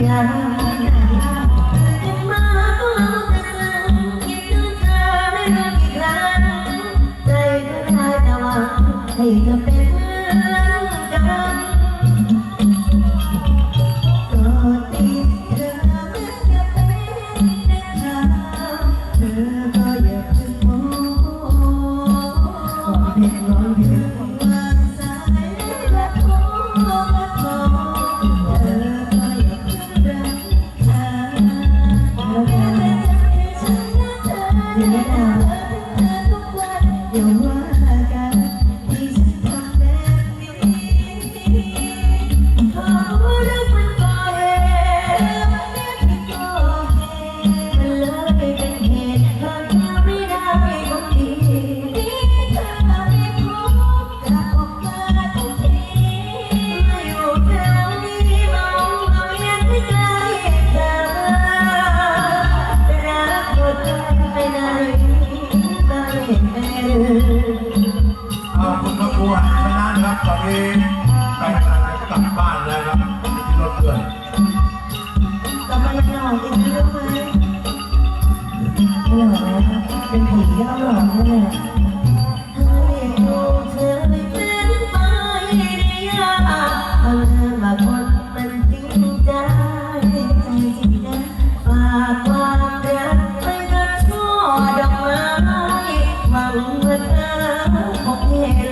ให้เธอเป็น ขอบคุณครอบครัวชนะนะครับตอนนี้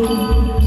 you.